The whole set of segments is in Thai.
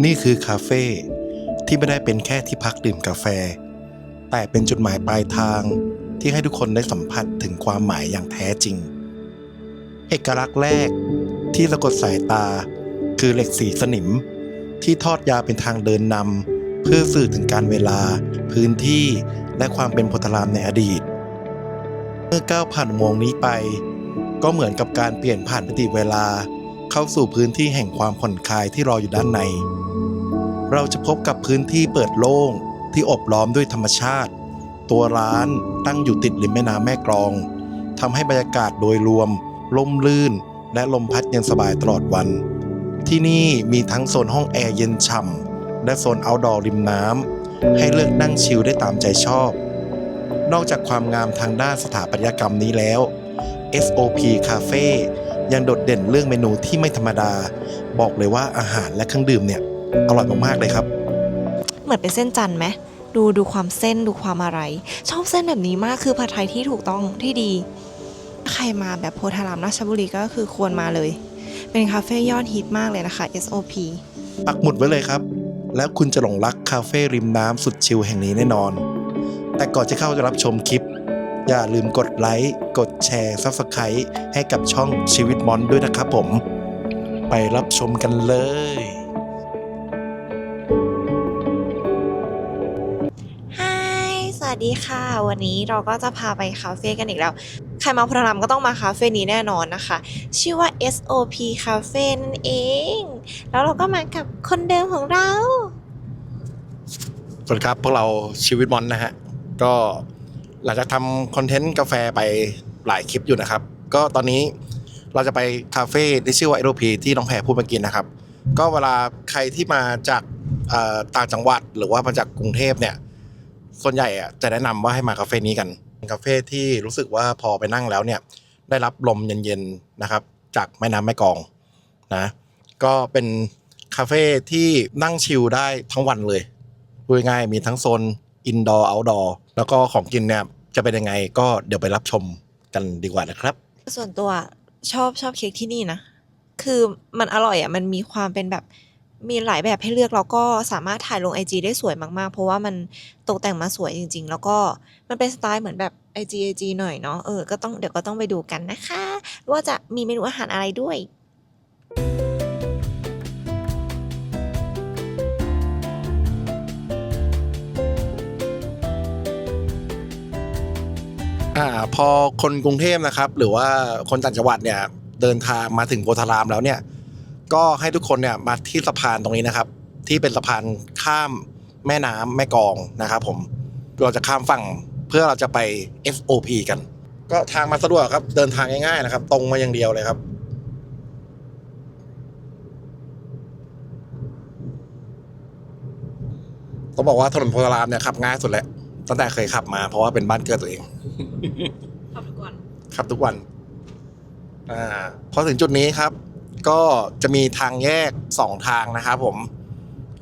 นี่คือคาเฟ่ที่ไม่ได้เป็นแค่ที่พักดื่มกาแฟ แต่เป็นจุดหมายปลายทางที่ให้ทุกคนได้สัมผัสถึงความหมายอย่างแท้จริง เอกลักษณ์แรกที่สะกดสายตาคือเหล็กสีสนิม ที่ทอดยาวเป็นทางเดินนำเพื่อสื่อถึงการเวลา พื้นที่และความเป็นโพธารามในอดีต เมื่อก้าวผ่านอุโมงนี้ไป ก็เหมือนกับการเปลี่ยนผ่านมิติเวลา เข้าสู่พื้นที่แห่งความผ่อนคลายที่รออยู่ด้านใน เราจะพบกับพื้นที่เปิดโล่งที่อบล้อมด้วยธรรมชาติ ตัวร้านตั้งอยู่ติดริมแม่น้ำแม่กลองทำให้บรรยากาศโดยรวมล่มลื่น และลมพัดเย็นสบายตลอดวัน ที่นี่มีทั้งโซนห้องแอร์เย็นฉ่ำและโซนเอาท์ดอร์ริมน้ำให้เลือกนั่งชิลได้ตามใจชอบ นอกจากความงามทางด้านสถาปัตยกรรมนี้แล้ว SOP Cafe ยังโดดเด่นเรื่องเมนูที่ไม่ธรรมดา บอกเลยว่าอาหารและเครื่องดื่มเนี่ยอร่อยมากๆเลยครับ เหมือนเป็นเส้นจันทร์ไหมดูดูความเส้นดูความอะไร ชอบเส้นแบบนี้มากคือผัดไทยที่ถูกต้องที่ดี ใครมาแบบโพธารามราชบุรีก็คือควรมาเลย เป็นคาเฟ่ยอดฮิตมากเลยนะคะ SOP ปักหมุดไว้เลยครับ แล้วคุณจะหลงรักคาเฟ่ริมน้ำสุดชิลแห่งนี้แน่นอน แต่ก่อนจะเข้าจะรับชมคลิป อย่าลืมกดไลค์ กดแชร์ Subscribe ให้กับช่องชีวิตมอนด้วยนะครับผม ไปรับชมกันเลยฮายสวัสดีค่ะ วันนี้เราก็จะพาไปคาเฟ่กันอีกแล้ว ใครมาโพธารามก็ต้องมาคาเฟ่นี้แน่นอนนะคะ ชื่อว่า SOP Cafe นั่นเอง แล้วเราก็มากับคนเดิมของเรา สวัสดีครับพวกเราชีวิตมอนนะฮะ ก็ หลังจากทำคอนเทนต์กาแฟไปหลายคลิปอยู่นะครับ ก็ตอนนี้เราจะไปคาเฟ่ที่ชื่อว่าเอโรพีที่น้องแพรพูดเมื่อกี้นะครับ ก็เวลาใครที่มาจากต่างจังหวัดหรือว่ามาจากกรุงเทพเนี่ย ส่วนใหญ่อะจะแนะนำว่าให้มาคาเฟ่นี้กันคาเฟ่ที่รู้สึกว่าพอไปนั่งแล้วเนี่ย ได้รับลมเย็นๆนะครับ จากแม่น้ำแม่กองนะ ก็เป็นคาเฟ่ที่นั่งชิลได้ทั้งวันเลยพูดง่ายมีทั้งโซน อินดอร์เอาท์ดอร์แล้วก็ของกินเนี่ยจะเป็นยังไงก็เดี๋ยวไปรับชมกันดีกว่านะครับ ส่วนตัวชอบชอบเค้กที่นี่นะ คือมันอร่อยอะมันมีความเป็นแบบมีหลายแบบให้เลือกแล้วก็สามารถถ่ายลง IG ได้สวยมากๆ เพราะว่ามันตกแต่งมาสวยจริง ๆ แล้วก็มันเป็นสไตล์เหมือนแบบ IG IG หน่อยเนาะเออก็ต้องเดี๋ยวก็ต้องไปดูกันนะคะ ว่าจะมีเมนูอาหารอะไรด้วย อ่าพอคนกรุงเทพนะครับ หรือว่าคนต่างจังหวัดเนี่ยเดินทางมาถึงโพธารามแล้วเนี่ย ก็ให้ทุกคนเนี่ยมาที่สะพานตรงนี้นะครับ ที่เป็นสะพานข้ามแม่น้ำแม่กองนะครับ ผมเราจะข้ามฝั่งเพื่อเราจะไป SOP กัน ก็ทางมาสะดวกครับเดินทางง่ายๆนะครับ ตรงมาอย่างเดียวเลยครับ ต้องบอกว่าถนนโพธารามเนี่ยขับง่ายสุดแล้ว ตั้งแต่เคยขับมาเพราะว่าเป็นบ้านเกิดตัวเองขอบคุณครับทุกวันอ่าพอถึงจุดนี้ครับ ก็จะมีทางแยกสองทางนะครับผม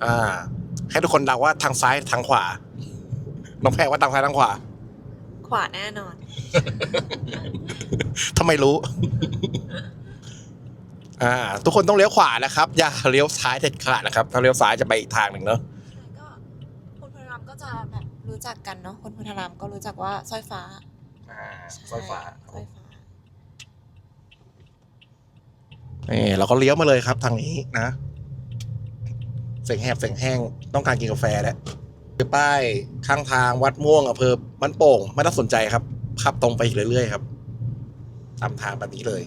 อ่า ให้ทุกคนเดาว่าทางซ้ายทางขวา น้องแพรว่าทางซ้ายทางขวา ขวาแน่นอน ทำไมรู้ อ่า ทุกคนต้องเลี้ยวขวานะครับ อย่าเลี้ยวซ้ายเด็ดขาดนะครับ ถ้าเลี้ยวซ้ายจะไปอีกทางหนึ่งเนอะ ก็คนโพธารามก็จะแบบ รู้จักกันเนาะคนโพธารามก็รู้จักว่าสร้อยฟ้าอ่าใช่ซ้ายขวาสร้อยฟ้า นี่เราก็เลี้ยวมาเลยครับทางนี้นะ เสียงแหบเสียงแห้งต้องการกินกาแฟแล้วคือป้ายข้างทางวัดม่วงอำเภอบ้านโป่งไม่ต้องสนใจครับขับตรงไปอีกเรื่อยๆครับตามทางแบบนี้เลย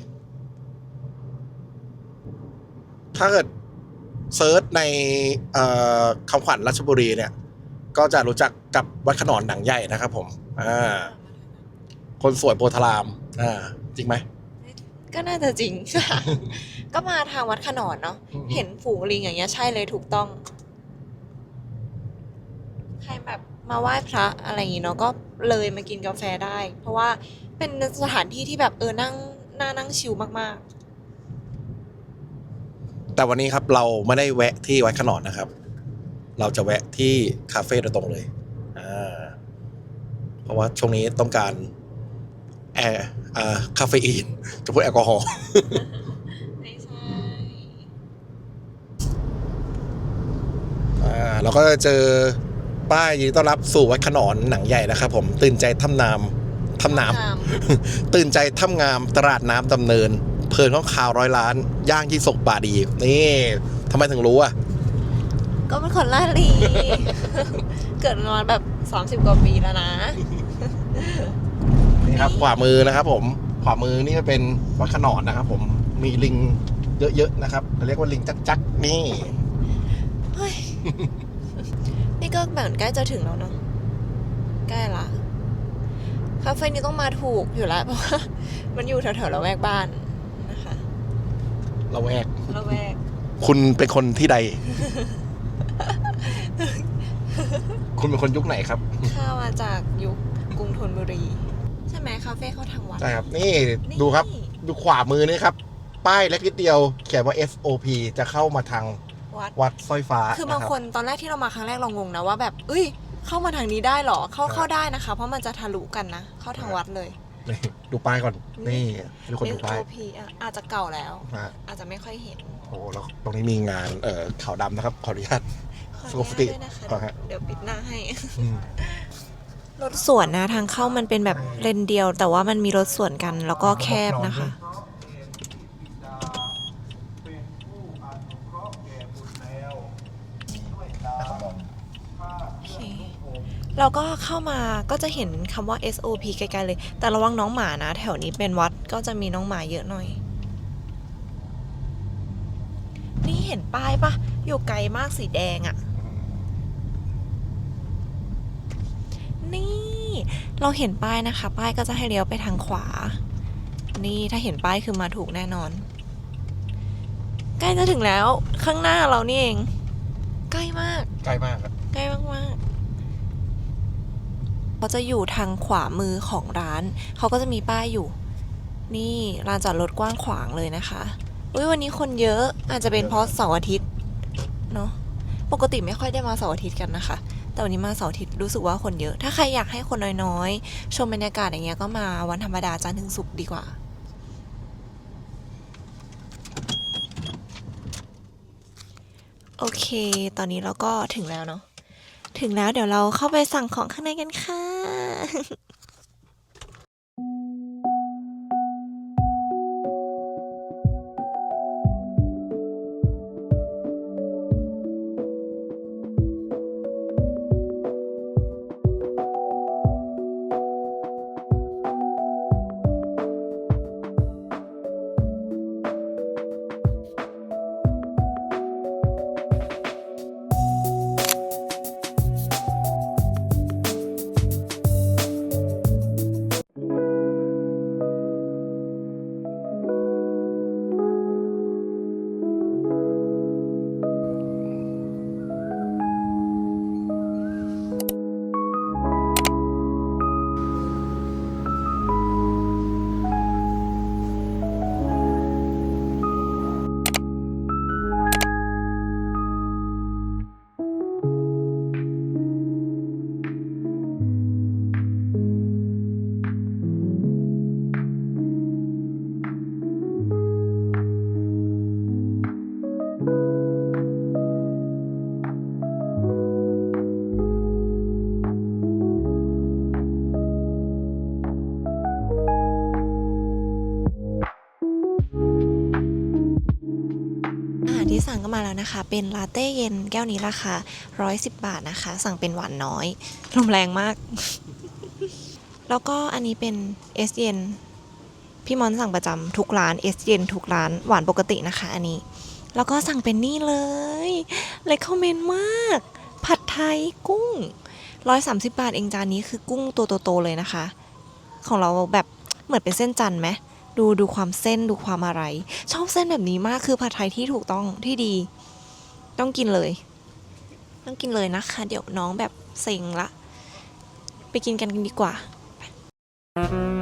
ถ้าเกิดเซิร์ชในเอ่อคำขวัญราชบุรีเนี่ย ก็จะรู้จักกับวัดขนอนหนังใหญ่นะครับผมอ่าคนสวยโพธารามอ่าจริงไหม ก็น่าจะจริงก็มาทางวัดขนอนเนาะเห็นฝูงลิงอย่างเงี้ยใช่เลยถูกต้อง ใครแบบมาไหว้พระอะไรอย่างงี้เนาะก็เลยมากินกาแฟได้ เพราะว่าเป็นสถานที่ที่แบบเออนั่งน่านั่งชิลมากแต่วันนี้ครับเราไม่ได้แวะที่วัดขนอนนะครับ เราจะแวะที่คาเฟ่โดยตรงเลยอ่าเพราะว่าช่วงนี้ต้องการแอร์อ่าคาเฟอีนจะพูดแอลกอฮอล์ๆไม่ใช่เราก็จะเจอป้ายยินดีต้อนรับสู่วัดขนอนหนังใหญ่นะครับผมตื่นใจทำนามทำนามตื่นใจทำงามตลาดน้ำดำเนิน เพลินของข่าวร้อยล้าน ย่างที่ศกบาดี นี่ทำไมถึงรู้อะ ก็เป็นคนลาดลี เกิดมาแบบ 30 กว่าปีแล้วนะ นี่ครับขวามือนะครับ ผมขวามือนี่ก็เป็นวัดขนอนนะครับ ผมมีลิงเยอะๆนะครับเขาเรียกว่าลิงจักจักๆนี่ เฮ้ย นี่ก็แบบใกล้จะถึงแล้วเนาะใกล้ละคาเฟ่นี้ต้องมาถูกอยู่แล้ว เพราะว่ามันอยู่แถวๆละแวกบ้านนะคะ เราแวก ละแวก คุณเป็นคนที่ใด คุณเป็นคนยุคไหนครับ ข้ามาจากยุคกรุงธนบุรี ใช่ไหมคาเฟ่เข้าทางวัด ใช่ครับ นี่นี่ ดูครับ ดูขวามือนี่ครับ ป้ายเล็กนิดเดียว เขียนว่า SOP จะเข้ามาทางวัด วัดสร้อยฟ้าคือบางะรับคนตอนแรกที่เรามาครั้งแรกเรางงนะว่าแบบเอ้ย เข้ามาทางนี้ได้เหรอ เข้าครับเข้าได้นะคะ เพราะมันจะทะลุกันนะ เข้าทางวัดเลย นี่ดูป้ายก่อน นี่ทุกคนดูป้าย SOP อะอาจจะเก่าแล้ว นะฮะอาจจะไม่ค่อยเห็น โอ้แล้วตรงนี้มีงาน เอ่อขาวดำนะครับ ขออนุญาต ขออปนุกญาตติด้วยนะคะขอฮะเดี๋ยวปิดหน้าให้ อืม รถสวนนะทางเข้ามันเป็นแบบเลนเดียว แต่ว่ามันมีรถสวนกันแล้วก็แคบนะคะ โอเค เราก็เข้ามาก็จะเห็นคำว่า SOP ไกลๆเลย แต่ระวังน้องหมานะ แถวนี้เป็นวัดก็จะมีน้องหมาเยอะหน่อย นี่เห็นป้ายปะอยู่ไกลมากสีแดงอะนี่ เราเห็นป้ายนะคะ ป้ายก็จะให้เลี้ยวไปทางขวา นี่ถ้าเห็นป้ายคือมาถูกแน่นอน ใกล้จะถึงแล้วข้างหน้าเรานี่เอง ใกล้มาก ใกล้มากครับใกล้มากๆเขาจะอยู่ทางขวามือของร้าน เขาก็จะมีป้ายอยู่ นี่ลานจอดรถกว้างขวางเลยนะคะอุ้ยวันนี้คนเยอะอาจจะเป็นเพราะเสาร์อาทิตย์เนาะปกติไม่ค่อยได้มาเสาร์อาทิตย์กันนะคะ แต่วันนี้มาเสาร์อาทิตย์รู้สึกว่าคนเยอะ ถ้าใครอยากให้คนน้อยๆ ชมบรรยากาศอย่างเงี้ยก็มาวันธรรมดาจันทร์ถึงศุกร์ดีกว่าโอเค ตอนนี้เราก็ถึงแล้วเนาะ ถึงแล้วเดี๋ยวเราเข้าไปสั่งของข้างในกันค่ะารที่สั่งก็มาแล้วนะคะ เป็นลาเต้เย็นแก้วนี้ราคา 110 บาทนะคะ สั่งเป็นหวานน้อย ลมแรงมาก แล้วก็อันนี้เป็นเอสเย็นพี่มอนสั่งประจำทุกร้านเอสเย็นทุกร้านหวานปกตินะคะ อันนี้ แล้วก็สั่งเป็นนี่เลยเลยคอมเมนต์มาก ผัดไทยกุ้ง 130 บาทเองจานนี้คือกุ้งตัวโตๆเลยนะคะ ของเราแบบเหมือนเป็นเส้นจันไหม ดูดูความเส้นดูความอะไร ชอบเส้นแบบนี้มากคือผัดไทยที่ถูกต้องที่ดี ต้องกินเลย ต้องกินเลยนะคะ เดี๋ยวน้องแบบเซ็งละ ไปกินกันกินดีกว่าอร่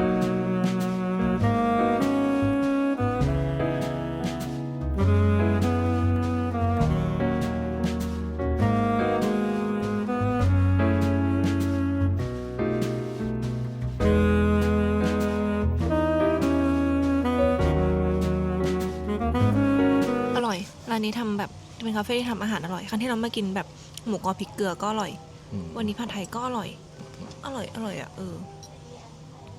อยร้านนี้ทำแบบเป็นคาเฟ่ที่ทำอาหารอร่อย ครั้งที่เรามากินแบบหมูกรอบพริกเกลือก็อร่อยอืมวันนี้ผัดไทยก็อร่อย อร่อยอร่อยอะเออ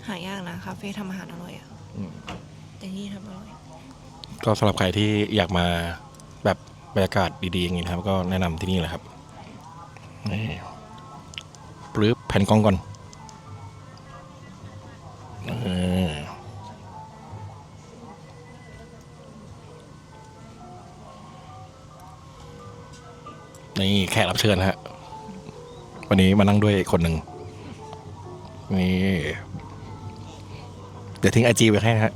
หายากนะคาเฟ่ทำอาหารอร่อยอะอืมแต่ที่นี่ทำอร่อย ก็สำหรับใครที่อยากมาแบบบรรยากาศดีๆอย่างนี้นะครับ ก็แนะนำที่นี่แหละครับนี่ปลื้บแผ่นกล้องก่อน นี่แขกรับเชิญฮะ วันนี้มานั่งด้วยคนหนึ่งนี่ เดี๋ยวทิ้งไอจีไว้ให้นะฮะ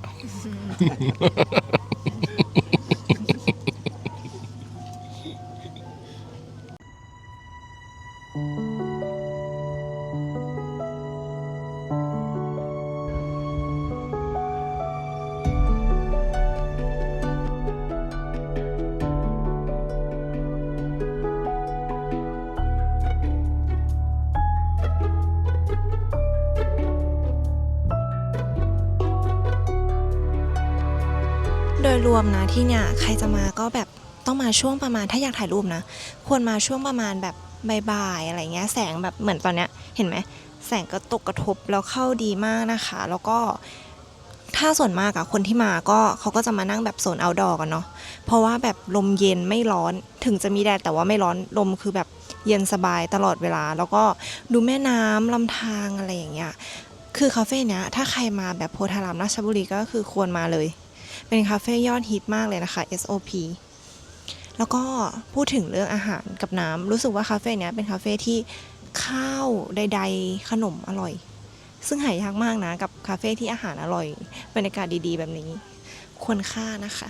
รวมนะที่เนี่ยใครจะมาก็แบบต้องมาช่วงประมาณถ้าอยากถ่ายรูปนะ ควรมาช่วงประมาณแบบบ่ายๆอะไรเงี้ยแสงแบบเหมือนตอนเนี้ยเห็นไหมแสงก็ตกกระทบแล้วเข้าดีมากนะคะ แล้วก็ถ้าส่วนมากอะคนที่มาก็เขาก็จะมานั่งแบบโซน outdoor กันเนาะเพราะว่าแบบลมเย็นไม่ร้อนถึงจะมีแดดแต่ว่าไม่ร้อนลมคือแบบเย็นสบายตลอดเวลา แล้วก็ดูแม่น้ำลำธารอะไรอย่างเงี้ยคือคาเฟ่เนี้ยถ้าใครมาแบบโพธารามราชบุรีก็คือควรมาเลย เป็นคาเฟ่ยอดฮิตมากเลยนะคะ SOP แล้วก็พูดถึงเรื่องอาหารกับน้ำรู้สึกว่าคาเฟ่เนี้ยเป็นคาเฟ่ที่ข้าวใด ๆ ขนมอร่อย ซึ่งหายากมากนะ กับคาเฟ่ที่อาหารอร่อยบรรยากาศดีๆ แบบนี้ ควรค่านะคะ